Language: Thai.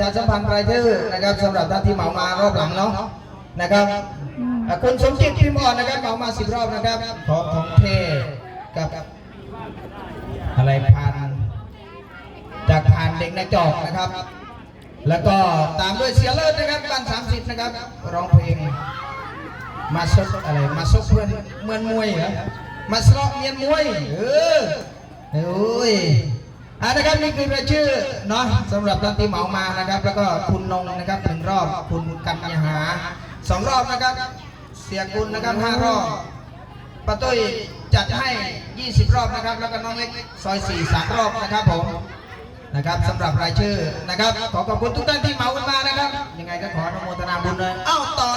ประชาสัมพันธ์รายชื่อนะครับสำหรับท่านที่เหมามารอบหลังเนาะนะครับอะคุณสมจิตพิมพ์อ่อนนะครับเหมามาสิบรอบนะครับของของเทกับอะไรพันจากผ่านเด็กในจอกนะครับ แล้วก็ตามด้วยเสียเลิศนะครับบ้าน30นะครับร้องเพลงมาซกอะไรมาซกเพื่อนเมือนมวยเหรอมาสลอกเมียนมวยเออโอ้ย อะนะครับนี่คือรายชื่อเนาะสำหรับท่านที่เหมามานะครับ แล้วก็คุณนงนะครับหนึ่งรอบ คุณกัญญาหาสองรอบนะครับ เสียกุลนะครับห้ารอบป้าตุ้ยจัดให้ 20 รอบนะครับ แล้วก็น้องเล็กซอย4สามรอบนะครับผมนะครับสำหรับรายชื่อนะครับ ขอขอบคุณทุกท่านที่เหมากันมานะครับ ยังไงก็ขออนุโมทนาบุญเลยเอ้าต่อ